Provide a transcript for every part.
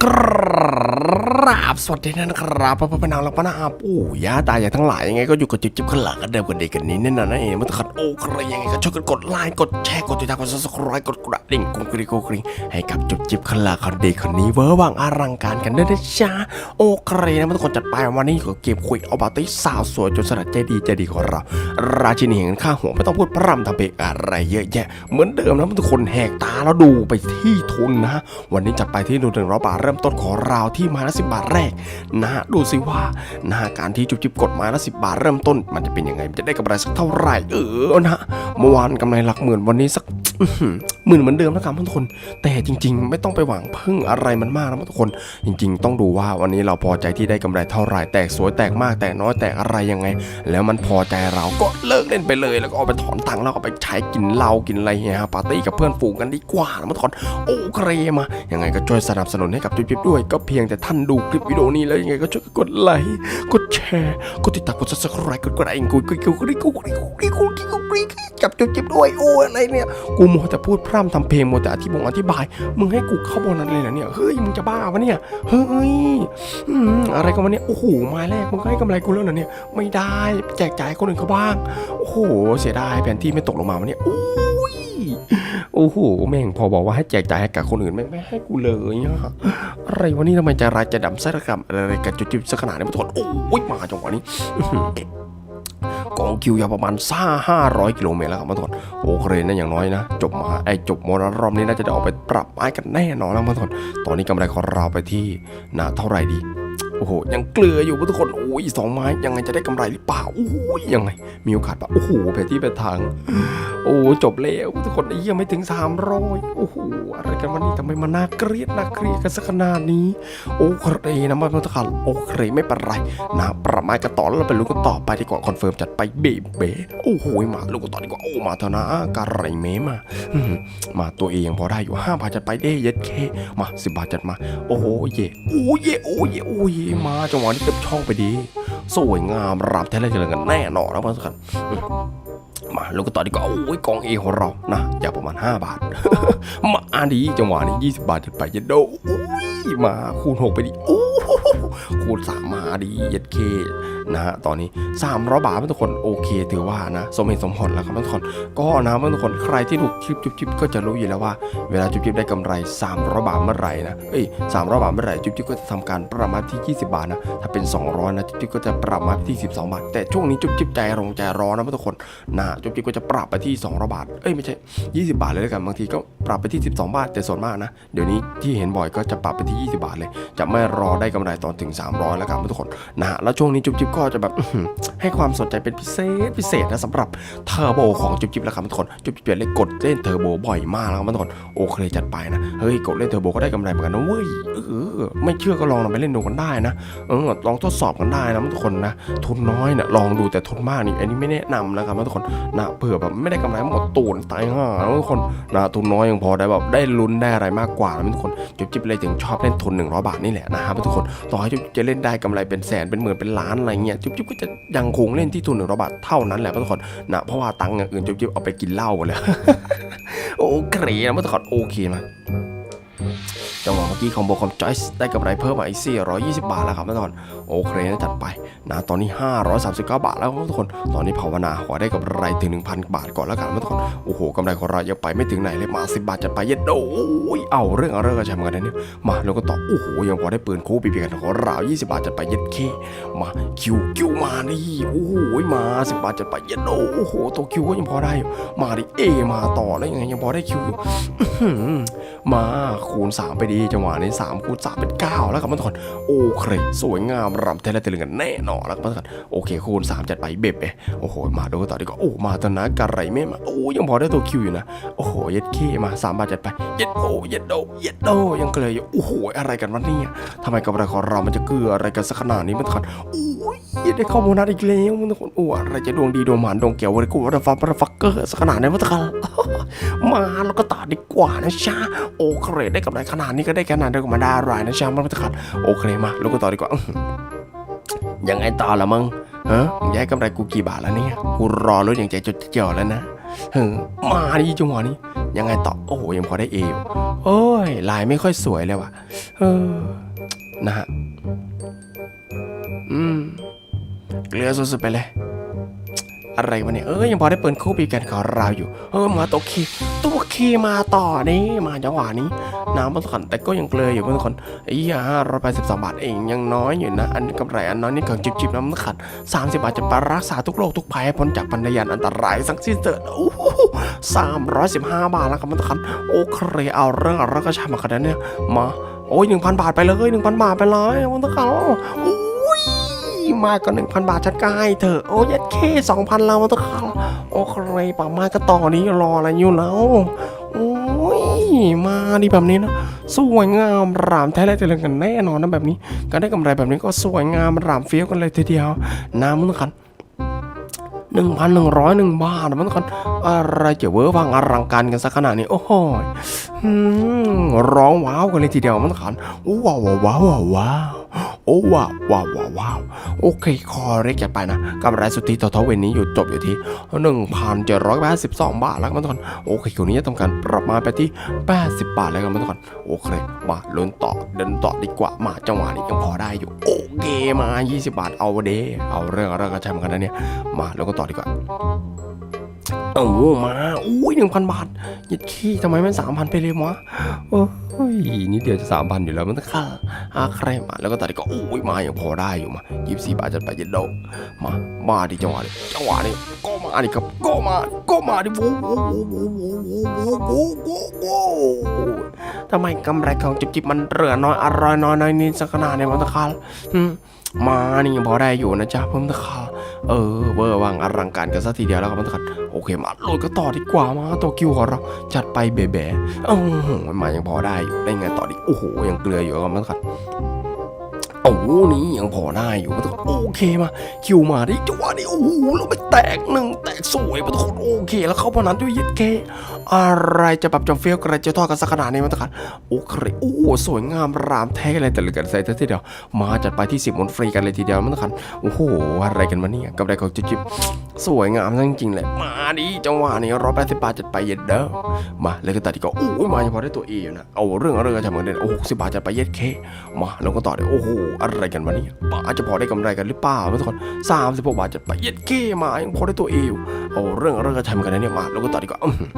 Crrr. ครับสวัสดีนะครับพ่อพ่อพนางและพ่อนาอาปู่ย่าตายายทั้งหลายยังไงก็อยู่กับจิ๊บจิ๊บขันหลังกันเดิมกันดีกันนี้แน่นอนนะเองมันขัดโอ้ครยังไงก็ช่วยกันกดไลค์กดแชร์กดติดตามกดซับสไครต์กดกระดิ่งกุ้กริโกกริงให้กับจิ๊บจิ๊บขันหลังคนดีคนนี้เวอร์วังอลังการกันด้วยนะจ๊าโอ้ครนะมันทุกคนจัดไปวันนี้ก็เก็บคุยเอาบาตี้สาวสวยจนสลัดใจดีใจดีของเรา ราชินีแห่งข้าหัวไม่ต้องพูดพร่ำทำเพลงอะไรเยอะแยะ เหมือนเดิมนะมันทุกคนแหกตาแล้วดูไปที่ทุนนะ วันนี้จัดไปที่หนึ่งร้อยบาทเริ่มต้นของเราที่มาแล้ว10 บาทแรกนะดูสิว่าหน้าการที่จุบจิบกดไม้ละ10 บาทเริ่มต้น มันจะเป็นยังไงจะได้กำไรสักเท่าไหร่ เออนะเมื่อวานกำไรหลักหมื่นวันนี้สัก หมื่นเหมือนเดิมนะครับทุกคน แต่จริง ๆ ไม่ต้องไปหวังพึ่งอะไรมันมากนะทุกคน จริง ๆ ต้องดูว่าวันนี้เราพอใจที่ได้กำไรเท่าไหร่แตกสวยแตกมากแตกน้อยแตกอะไรยังไง แล้วมันพอใจเราก็เลิกเล่นไปเลย แล้วก็เอาไปถอนตังค์แล้วก็ไปใช้กินเหล้ากินอะไรเงี้ยฮะปาร์ตี้กับเพื่อนฝูงกันดีกว่านะทุกคนโอเคมายังไงก็ช่วยสนับสนุนให้กับจิ๊บด้วย ก็เพียงแต่ท่านดูคลิปวิดีโอนี้แล้วยังไงก็ช่วยกดไลค์กดแชร์กดติดตามกด subscribe กดกระดิ่งกูกูกูกูกูกูกูกูกูกูกับจิ๊บๆด้วยโอ้อะไรเนี่ยกูมัวแต่พูดพร่ำทำเพลงมัวแต่อธิบงอธิบาย มึงให้กูเข้าโบนัสเลยเหรอเนี่ยเฮ้ยมึงจะบ้าวะเนี่ยเฮ้ยอะไรกันวะเนี่ยโอ้โหมาแรกมึงให้กำไรกูแล้วเหรอเนี่ยไม่ได้แจกจ่ายคนอื่นเขาบ้างโอ้โหเสียดายแผนที่ไม่ตกลงมาวะเนี่ยโอ้ยโอ้โหแม่งพอบอกว่าให้แจกจ่ายให้กับคนอื่นแม่งไม่ให้กูเลยอะอะไรวะนี่ทำไมจะรายจะดำไส้ระกำอะไรกันจุดๆสักขนาดนี้มาถอดโอ้ยมาจังหวะนี้ กองคิวยาวประมาณซ่าห้าร้อยกิโลเมตรแล้วครับมาถอดโอเคนะอย่างน้อยนะ จบมาไอจบมรรอบนี้น่าจะได้ออกไปปรับไม้กันแน่นอนแล้วมาทนตอนนี้กำไรของเราไปที่นาเท่าไหร่ดี โอ้โห ยังเกลืออยู่ทุกคน โอ้ยสองไม้ยังไงจะได้กำไรหรือเปล่า โอ้ยยังไง มีโอกาสปะโอ้โหแผนที่ไปทาง โอ้จบแล้วทุกคนไอ้เหี้ยังไม่ถึงสามร้อยโอ้โห อะไรกันวันนี้ทำไมมันน่าเกลียดน่าเครียดกันสักขนาดนี้ โอเคนะมาทุกคนโอเคไม่เป็นไรนะประมาณกันต่อแล้วเราไปลุ้นกันต่อไปดีกว่าคอนเฟิร์มจัดไปเบเบโอ้โหมาลุ้นกันต่อดีกว่า โอ้มาเถอะนะการไรเมมา มาตัวเองยังพอได้อยู่ห้าบาทจัดไปเด้ย็ดเคมาสิบบาทจัดมา โอ้โหเย่โอ้เย่โอ้เย่โอ้เย่มาจังหวะนี้เต็มช่องไปดี สวยงามรับแท้เลยกันแน่นอนนะเพื่อนทุกคนมาลุ้นกันต่อดีกว่าโอ้ยกองเอของเรานะอย่าประมาณ 5 บาท มาดีจังหวะนี้ 20 บาทจัดไปจะโดมาคูณ 6 ไปดิโอ้ คูณ3มาดีเยัดเคนะฮะตอนนี้300บาทเพื่อทุกคนโอเคถือว่านะสมเหตุสมผลแล้วครับเพื่อทุกคนก็นะเพื่อทุกคนใครที่ถูกคลิปจุ๊บจิ๊บก็จะรู้อยู่แล้วว่าเวลาจุ๊บจิ๊บได้กำไร300บาทเมื่อไหร่นะเอ้ย300บาทเมื่อไหร่จุ๊บจิ๊บก็จะทำการปรับมาที่ 20 บาทนะถ้าเป็น 200นะจุ๊บจิ๊บก็จะปรับมาที่ 12 บาท แต่ช่วงนี้จุ๊บจิ๊บใจรงใจร้อนนะเพื่อทุกคนนะจุ๊บจิ๊บก็จะปรับไปที่200บาทเอ้ยไม่ใช่ 20 บาทเลยแล้วกันบางทีก็ปรับไปที่ 12 บาทแต่ส่วนมากนะเดี๋ยวนี้ที่เห็นบ่อยก็จะปรับไปที่ 20 บาทเลย จะไม่รอได้กำไรตอนถึง300 แล้วครับทุกคนนะแล้วช่วงนี้จุ๊บจิ๊บก็จะแบบให้ความสนใจเป็นพิเศษพิเศษนะสำหรับเทอร์โบของจุ๊บจิ๊บแล้วครับทุกคนจุ๊บจิ๊บเลยกดเล่นเทอร์โบบ่อยมากแล้วครับทุกคนโอเคจัดไปนะเฮ้ยกดเล่นเทอร์โบก็ได้กำไรเหมือนกันนะเว้ยเออไม่เชื่อก็ลองนำไปเล่นดูกันได้นะเออลองทดสอบกันได้นะทุกคนนะทุนน้อยเนะลองดูแต่ทุนมากนี่อันนี้ไม่แนะนำนะครับทุกคนนะเผื่อแบบไม่ได้กำไรหมดตูนตายห่าทุกคนนะทุนน้อยยังพอได้แบบได้ลุ้นได้อะไรมากกว่านะทุกคนจุ๊บจิ๊บเลยถึงชอบเล่นทุน100บาทนี่แหละนะครับทุกคนต่อให้จุ๊บจะเล่นได้กำไรเป็นแสนเป็นหมื่นเป็นล้านอะไรเงี้ยจุ๊บจิ๊บก็จะยังคงเล่นที่ทุนหนึ่งร้อยบาทเท่านั้นแหละทุกคนนะเพราะว่าตังค์อย่างอื่นจุ๊บจิ๊บเอาไปกินเหล้าหมดเลยโอเคนะทุกคนโอเคมา จังหวะเมื่อกี้ของโบคอมจอยส์ได้กำไรเพิ่มมาอีก 420 บาทแล้วครับทุกคนโอเคนะจัดไปนะตอนนี้ 539 บาทแล้วทุกคน ตอนนี้ภาวนาขอได้กำไรถึง 1,000 บาทก่อนแล้วกันทุกคนโอ้โหกำไรของเรายังไปไม่ถึงไหนเลยมา 10 บาทจัดไปเย็ดโอ้ยเอาเรื่องเอาเรื่องกันใช่ไหมกันนะเนี่ยมาแล้วก็ต่อโอ้โหยังพอได้ปืนคู่ปีปีกันของเรา20 บาทจัดไปเย็ดเคมาคิวคิวมาดิโอ้โหมา10บาทจัดไปเย็ดโอ้โหตัวคิวก็ยังพอได้มาดิเอมาต่อแล้วยังไงยังพอได้คิวมาคูณ 3 ไปดีจังหวะนี้3คูณ3เป็น9แล้วครับทุกคนโอเคสวยงามรำเทเลเตลึงกันแน่นอนแล้วครับทุกคนโอเคคูณ3จัดไปเบ็บเอโอ้โหมาดูกันต่อดีกว่าโอ้มาตอนนะการไรไม่มาโอ้ยังพอได้ตัวคิวอยู่นะโอ้โหเย็ดเคมา3บาทจัดไปเย็ดโอเย็ดโดเย็ดโดยังเกลยอยู่โอ้โหอะไรกันวะเนี่ยทำไมกำไรของเรามันจะเกลืออะไรกันสักขนาดนี้มันทุกคนโอ้ย ได้ข้อมูลนัดอีกแล้วมันทุกคนอ้อะไรจะดวงดีดวงหมานดวงเกี่ยวอะไรกูว่าฟังปะฟักเกอร์สักขนาดนี้มันทุกคนมาแล้วก็ต่อดีกว่านะจ๊ะโอเคได้กำไรขนาดนี้ก็ได้ขนาดเดียวกับมาด้รายนะจ๊ะมันไม่ขาดโอเคมาแล้วก็ต่อดีกว่ายังไงต่อละมึงฮะมึงย้ายกำไรกูกี่บาทแล้วเนี่ยกูรอรถอย่างใจจดเจ่อแล้วนะเฮ้อมาดิจังหวะนี้ ยังไงต่อโอ้โหยังพอได้เออยู่โอ้ยลายไม่ค่อยสวยเลยว่ะเออนะฮะอืม เกลือสุดๆไปเลย อะไรวะเนี่ยเอ้ยยังพอได้เปิดคู่ปีกันของเราอยู่ เออมาตัวคีตัวคีมาต่อนี่มาจังหวะนี้ น้ำมันขันแต่ก็ยังเกลืออยู่เพื่อนคนไอ้ยาร้อยแปดสิบสองบาทเองยังน้อยอยู่นะ อันกำไรอันน้อยนี่ของจิบจิบๆน้ำมันขันสามสิบบาทจะไปรักษาทุกโรคทุกภัยพ้นจากพันธยาอันตรายสักสิ้นเถิดโอ้สามร้อยสิบห้าบาทแล้วครับมันขันโอเคเอาเรื่องอะไรก็ช่ามาขนาดเนี้ยมาโอ้ยหนึ่งพันบาทไปเลยหนึ่งพันบาทไปเลยมันขันโอ้ มากกว่าหนึ่งพันบาทชัดกายเถอะโอ้ยยัดเคสองพันเรามันขันโอเคป่ามาก็ต่อนี้รออะไรอยู่แล้วโอ้ยมาดีแบบนี้นะสวยงามรามแท้และเจริญกันแน่นอนนะแบบนี้การได้กำไรแบบนี้ก็สวยงามรามเฟี้ยวกันเลยทีเดียว น้ำมันกันหนึ่งพันหนึ่งร้อยหนึ่งบาทมันกันอะไรจะเวอร์วังอลังการกันสักขนาดนี้ โอ้โหยร้องว้าวกันเลยทีเดียวมันกันว้าวว้าวว้าว โอ้ว้าวว้าวว้าวโอเค คอเรกจะไปนะกำไรสุทธิต่อทเวนนี้อยู่จบอยู่ที่ 1,782 บาทแล้วกันทุกคนโอเคคนนี้จะทำการปรับมาไปที่ 80 บาทแล้วกันทุกคนโอเค มาลุ้นต่อเดินต่อดีกว่ามาจังหวะนี้ยังพอได้อยู่โอเคมา 20 บาทเอาเดเอาเรื่องอะไรก็ใช่เหมือนกันนะเนี่ยมาแล้วก็ต่อดีกว่าโอ้มาอุ้ยหนึ่งพันบาทยัดขี้ทำไมมันสามพันไปเลยวะ โอ้ยนี่เดียวจะสามพันอยู่แล้วมันต้องค่าอาใครมา แล้วก็ตัดก็โอ้ยมาอย่างพอได้อยู่มายี่สิบสี่บาทจะไปเยัดโดมามาดิจังหวะนี้จังหวะนี้ก็มาดิครับก็มาก็มาดิโว้โว้โว้โว้โว้โว้โว้โว้โว้โว้ทำไมกำไรของจิบจิบมันเหลือน้อยอร่อยน้อยน้อยนิดสักขนาดเนี่ยมันตะคาอืมมานี่พอได้อยู่นะจ๊ะเพิ่มตะคาเออเวอร์วังอลังการกันสักทีเดียวแล้วครับมันตะคาโอเคมาโหลดก็ต่อดีกว่ามาตัวคิวของเราจัดไปเบ๋ๆโอ้โหมายังพอได้ได้ไงต่อดิโอ้โหยังเกลืออยู่กับมันตะคาโอ้โห นี่ยังพอได้อยู่มันต้องโอเคมาคิวมาดิจังหวะนี้โอ้โหเราไปแตกหนึ่งแตกสวยมันต้องโอเค แล้วเข้าพนันด้วยย็ดเค อะไรจะแบบจะเฟี้ยวกระเจะทอดกันสักขนาดนี้มันต้องโอเคโอ้สวยงามรามแท้กันเลยแต่เหลือเกินใส่ทีเดียวมาจัดไปที่สิบมนฟรีกันเลยทีเดียวมันต้องโอ้โหอะไรกันมาเนี่ยกับอะไรของจิ๊บสวยงามจริงๆเลยมาดิจังหวะนี้ร้อยแปดสิบบาทจัดไปเย็ดเด้อมาเลยก็ตัดที่ก็โอ้ยมายังพอได้ตัวเออยู่นะเอาเรื่องเอาเรื่องกันจะเหมือนเดิมโอ้หกสิบบาทจัดไปเย็ดเคมาแล้วก็ต่อเลยโอ้โหอะไรไรกันวะเนี่ยป้าจะพอได้กำไรกันหรือเปล่าทุกคนสามสิบหกบาทจะไปเย็ดเก้มายังพอได้ตัวเอวเอาเรื่องเรื่องกระชัยกันนะเนี่ยมาแล้วก็ต่อดีกว่าอื้อหือ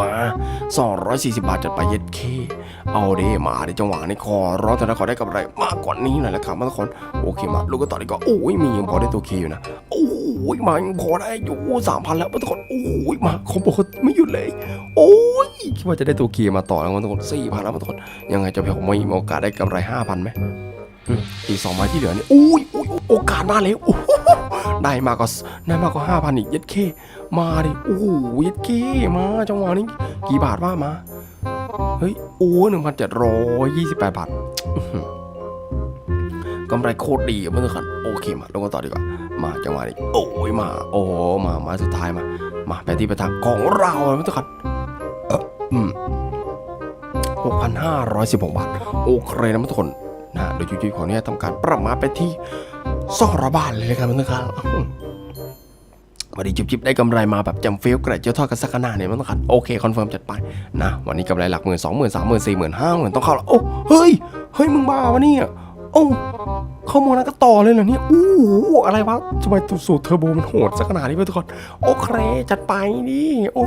มา 240 บาทจะไปเย็ดเค เอาเด้มาในจังหวะนี้ขอร้องแต่ละขอได้กำไรมากกว่านี้หน่อยละครับทุกคนโอเคมาแล้วก็ต่อดีกว่าโอ้ยมียังพอได้ตัวเคอยู่นะ โอ้ยมายังพอได้อยู่สามพันแล้วทุกคนโอ้ยมาคอมโบไม่หยุดเลย โอ้ยคิดว่าจะได้ตัวเคมาต่อแล้วทุกคนสี่พันแล้วทุกคนยังไงจะเพียงไม่มีโอกาสได้กำไรห้าพันไหม อีกสองไม้ที่เหลือนี่อุ้ยอุ้ยโอกาสมาแล้วโอ้ได้มากกว่าได้มากกว่าห้าพันอีกย็ดเคมาดิโอ้โหย็ดเคมาจังหวะนี้กี่บาทว่ามาเฮ้ยโอ้หนึ่งพันเจ็ดร้อยยี่สิบแปดบาทกำไรโคตรดีเพื่อนขันโอเคมาลงกันต่อดีกว่า มาจังหวะนี้ โอ้ยมา โอ้มามาสุดท้ายมา มาไปที่ประทับของเราเพื่อนขันเอออืม6,516บาท โอเคนะทุกคน นะโดยจุ๊ยๆของเนี้ทำการปรับมาไปที่ซองร้อยบานเลยนะครับทุกคนวันนี้จิบๆได้กำไรมาแบบจำเฟลกระเจียวทอดกันสักขนาดเนี่ยมันต้องขัดโอเคคอนเฟิร์มจัดไปนะวันนี้กำไรหลักหมื่นสองหมื่นสามหมื่นสี่หมื่นห้าหมื่นต้องเข้าแล้วโอ้เฮ้ยเฮ้ยมึงบ้าวะเนี่ย อ้เข้ามาแล้วก็ต่อเลยเหรอเนี่ยอู้หูอะไรวะทำไมตัวสูตรเทอร์โบมันโหดสักขนาดนี้วะทุกคนโอเคจัดไปดิโอ้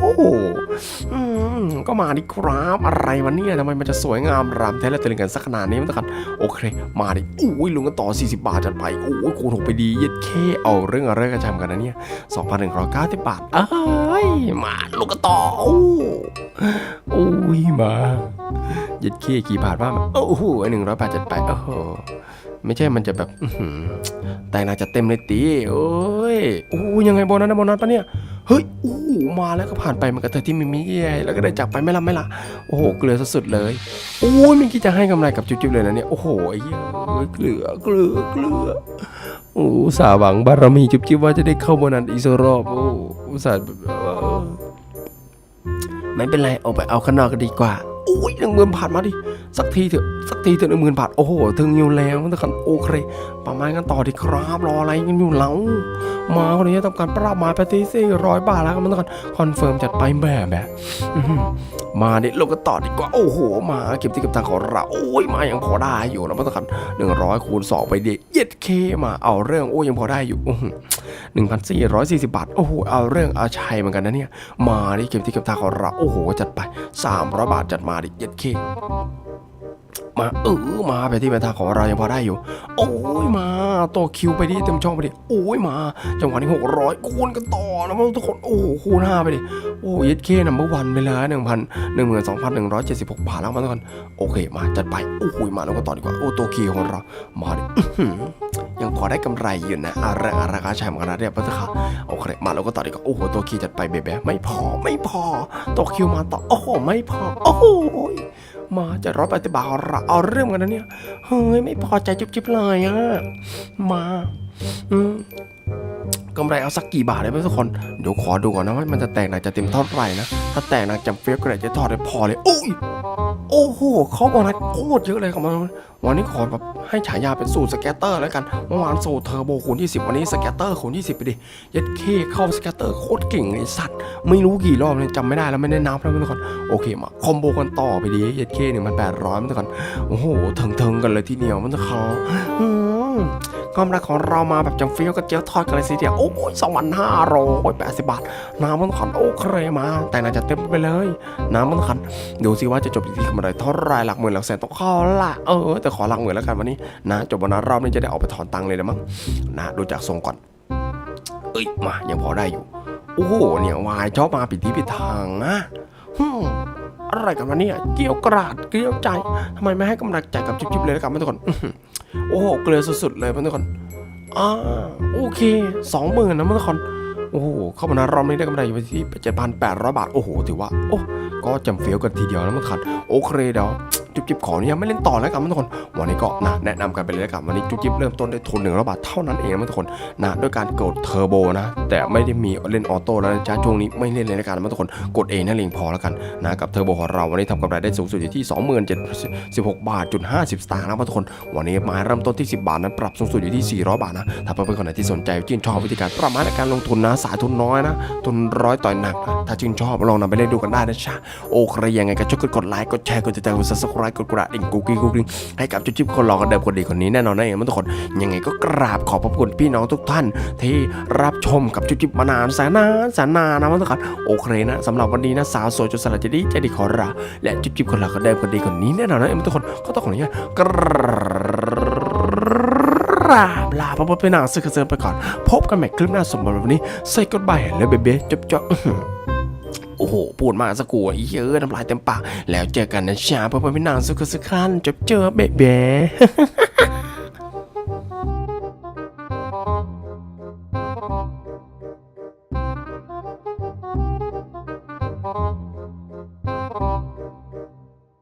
อืมก็มาดิครับอะไรวะเนี่ยทำไมมันจะสวยงามรำแท้และเตลิงกันสักขนาดนี้มันทุกันโอเค มาดิอุ้ยลุงกันต่อ 40 บาทจัดไปโอ้ยคูณหกไปดีเย็ดเคเอาเรื่องอะไรกันจำกันนะเนี่ย2,190บาทเอ้ยมาลุงกันต่อโอ้โอ้ยมา ย็ดเคกี่บาทว่ามันโอ้โหหนึ่งร้อยบาทจัดไปโอ้โหไม่ใช่มันจะแบบแต่น่าจะเต็มเลยตีโอ้ยโอ้ยยังไงโบนัสนะโบนัสปะเนี่ยเฮ้ยโอ้มาแล้วก็ผ่านไปมันก็เธอที่มิมิใหญ่แล้วก็ได้จากไปไม่ละไม่ละโอ้โหเกลือสุดเลยโอ้ยไม่คิดจะให้กำไรกับจิ๊บๆเลยนะเนี่ยโอ้โหไอ้เยเอ้ยเกลือเกลือเกลือโอ้สาหวังบารมีจิ๊บๆว่าจะได้เข้าโบนัสอีกรอบโอ้สาห์ไม่เป็นไรออกไปเอาข้างนอกก็ดีกว่า อุ้ยหนึ่งหมื่นผ่านมาดิสักทีเถอะสักทีเถอะหนึ่งหมื่นบาท โอ้โห ถึงอยู่แล้วทุกคนโอเคประมาณกันต่อดีครับรออะไรกันอยู่แล้วมาคนนี้ทำการปรับมาไปที่สี่ร้อยบาทแล้วครับทุกคนคอนเฟิร์มจัดไปแบบแบบอื้อหือมาดิลงกันต่อดีกว่า โอ้โห มาเก็บที่เก็บทางของเราโอ้ยมายังพอได้อยู่นะทุกคนหนึ่งร้อยคูณสองไปดิเย็ดเคมาเอาเรื่องโอ้ยยังพอได้อยู่อื้อหือ1,440บาท โอ้โห เอาเรื่องเอาชัยเหมือนกันนะเนี่ย มาดิเก็บที่เก็บทางของเราโอ้โห จัดไป300บาทจัดมาดิเย็ดเค มาเออมาไปที่เป็นทาของเรายังพอได้อยู่ โอ้ยมาต่อคิวไปดิเต็มช่องไปดิโอ้ยมา จังหวะนี้หกร้อยคูณกันต่อนะทุกคนโอ้โคูณห้าไปดิโอ้ยเย็ดเคนัมเบอร์วันไปเลยหนึ่งพันหนึ่งหมื่นสองพันหนึ่งร้อยเจ็ดสิบหกบาทแล้วมาทุกคนโอเคมาจัดไปโอ้โหมาแล้วก็ต่อดีกว่าโอ้ตัวคีย์ของเรามาดิยังพอได้กำไรอยู่นะอะไรอะไรราคาใช่เหมือนกันนะเนี่ยพัทค่ะโอเคมาแล้วก็ต่อดีกว่าโอ้โหตัวคีย์จัดไปเบ๊ะไม่พอไม่พอตัวคิวมาต่อโอ้โหไม่พอโอ้โห มาจะร้อยปฏิบัติเราเอาเรื่องกันนะเนี่ย เฮ้ย ไม่พอใจจิบๆเลยอะมา อืม กำไรเอาสักกี่บาทได้ไหมทุกคน เดี๋ยวขอดูก่อนนะว่ามันจะแตกหนักจะเต็มเท่าไหร่นะ ถ้าแตกหนักจำเฟียสก็เลยจะทอดได้พอเลยโอ้ยโอ้โหเขาบอกนะโคตรเยอะเลยครับมันวันนี้ขอแบบให้ฉายาเป็นสูตรสแกตเตอร์แล้วกันเมื่อวานสูตรเทอร์โบคูณ20 วันนี้สแกตเตอร์คูณ20 ไปดิยัดเคเข้าสแกตเตอร์โคตรเก่งเลยสัตว์ ไม่รู้กี่รอบเลยจำไม่ได้แล้วไม่ได้นับแล้วทุกคนโอเคมาคอมโบกันต่อไปดิยัดเคหนึ่งพันแปดร้อยมันทุกคนโอ้โหเถิงๆกันเลยทีเดียวมันจะเขา อืมกำไรของเรามาแบบจำเฟี้ยวกับเจียวทอดกันเลยสิเดียว โอ้ยสองพันห้าร้อยแปดสิบบาท น้ำมันขันโอเคมา แต่น่าจะเต็มไปเลย น้ำมันขันดูสิว่าจะจบที่กำไรเท่าไรหลักหมื่นหลักแสนต้องเข้าละเออ แต่ขอหลักหมื่นแล้วกันวันนี้ นะ จบวันนั้รอบนี้จะได้ออกไปถอนตังค์เลยนะมั้งนะดูจากทรงก่อน เอ้ยมายังพอได้อยู่ โอ้โหเนี่ยวายชอบมาปิดที่ปิดทางนะฮึม อะไรกันวะเนี่ยเกี่ยวกราดเกลียวใจทำไมไม่ให้กำลังใจกับจิ๊บๆเลยนะกันทุกคนโอ้โหเกลือสุดๆเลยทุกคนอ่าโอเคสองหมื่นนะทุกคนโอ้โหเข้ามานรอบนี้ได้กำไรอยู่ที่เจ็ดพันแปดร้อยบาท โอ้โห ถือว่า โอ้ ก็จำเฟี้ยวกันทีเดียวนะทุกคนโอเคเดี๋ยว จุ๊บจิ๊บขอเนี่ยไม่เล่นต่อแล้วกันทุกคน วันนี้ก็นะแนะนำกันไปเลยแล้วกันวันนี้จุ๊บจิ๊บเริ่มต้นด้วยทุนหนึ่งร้อยบาทเท่านั้นเองนะทุกคนนะด้วยการกดเทอร์โบนะ แต่ไม่ได้มีเล่นออโต้แล้วนะจ๊ะช่วงนี้ไม่เล่นเลยนะการนทุกคนกดเองนั่นเองพอแล้วกันนะกับเทอร์โบของเราวันนี้ทำกำไรได้สูงสุดอยู่ที่ 2716 บาทจุด50 สตางค์นะทุกคน วันนี้มาเริ่มต้นที่ 10 บาทนะปรับสูงสุดอยู่ที่ 400 บาทนะถ้าเพื่อนๆคนไหนที่สนใจชื่นชอบวิธีการประมาณในการลงทุนนะสายทุนน้อยนะทุนร้อยต่อยหนักถ้าชื่นชอบลองนำไปเล่นดูกันได้นะจ๊ะโอเคยังไงก็ช่วยกดไลค์กดแชร์กดติดตามกดกดกระดิ่งกุ๊กกิ๊กกุ๊กกิ๊กให้กับจุ๊บจิ๊บคนรอกันเดิมคนดีคนนี้แน่นอนนะเองทุกคนยังไงก็กราบขอบพระคุณพี่น้องทุกท่าน ที่รับชมกับจุ๊บจิ๊บมานานแสนนานแสนนานนะทุกคนโอเคนะสำหรับวันนี้นะสาวสวยจนสลัดจะดีใจดีขอราและจุ๊บจิ๊บคนรอกันเดิมคนดีคนนี้แน่นอนนะเองทุกคนก็ต้องขออนุญาตกราบลาพระพุทธเป็นนางสึกเสริมไปก่อน พบกันใหม่คลิปหน้าสมบูรณ์วันนี้ใส่กดบายแล้วเบ๊ะๆจ๊บๆ โอ้โหพูดมากสักกูอีเยอะน้ำลายเต็มปาก แล้วเจอกันนะชาเพื่อนพี่นางสุขสุขันจบเจอเบ๊ะ